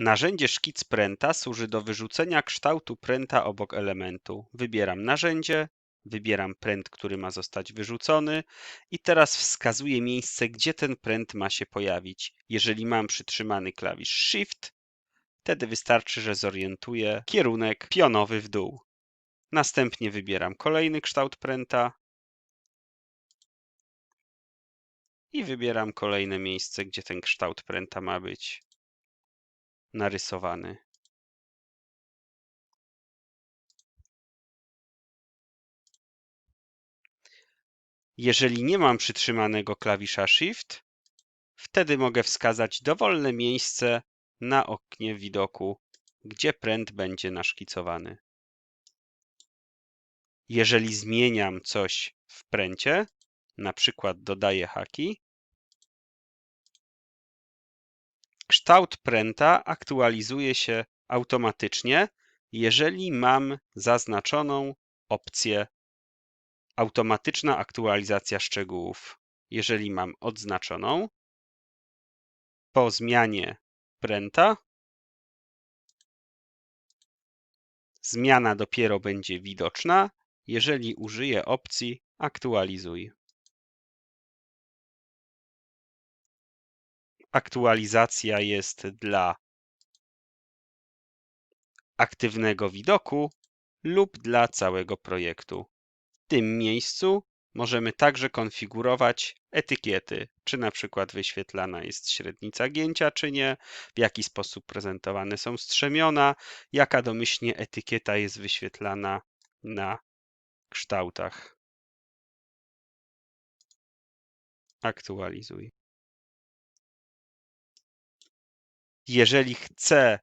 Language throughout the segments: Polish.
Narzędzie szkic pręta służy do wyrzucenia kształtu pręta obok elementu. Wybieram narzędzie, wybieram pręt, który ma zostać wyrzucony i teraz wskazuję miejsce, gdzie ten pręt ma się pojawić. Jeżeli mam przytrzymany klawisz Shift, wtedy wystarczy, że zorientuję kierunek pionowy w dół. Następnie wybieram kolejny kształt pręta i wybieram kolejne miejsce, gdzie ten kształt pręta ma być narysowany. Jeżeli nie mam przytrzymanego klawisza Shift, wtedy mogę wskazać dowolne miejsce na oknie widoku, gdzie pręt będzie naszkicowany. Jeżeli zmieniam coś w pręcie, na przykład dodaję haki, kształt pręta aktualizuje się automatycznie, jeżeli mam zaznaczoną opcję automatyczna aktualizacja szczegółów. Jeżeli mam odznaczoną, po zmianie pręta zmiana dopiero będzie widoczna, jeżeli użyję opcji aktualizuj. Aktualizacja jest dla aktywnego widoku lub dla całego projektu. W tym miejscu możemy także konfigurować etykiety, czy na przykład wyświetlana jest średnica gięcia, czy nie, w jaki sposób prezentowane są strzemiona, jaka domyślnie etykieta jest wyświetlana na kształtach. Aktualizuj. Jeżeli chcę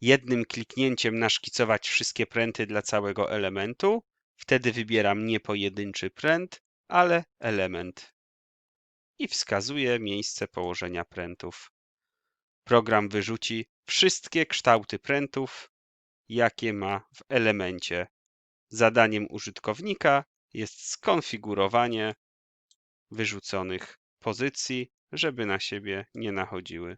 jednym kliknięciem naszkicować wszystkie pręty dla całego elementu, wtedy wybieram nie pojedynczy pręt, ale element i wskazuję miejsce położenia prętów. Program wyrzuci wszystkie kształty prętów, jakie ma w elemencie. Zadaniem użytkownika jest skonfigurowanie wyrzuconych pozycji, żeby na siebie nie nachodziły.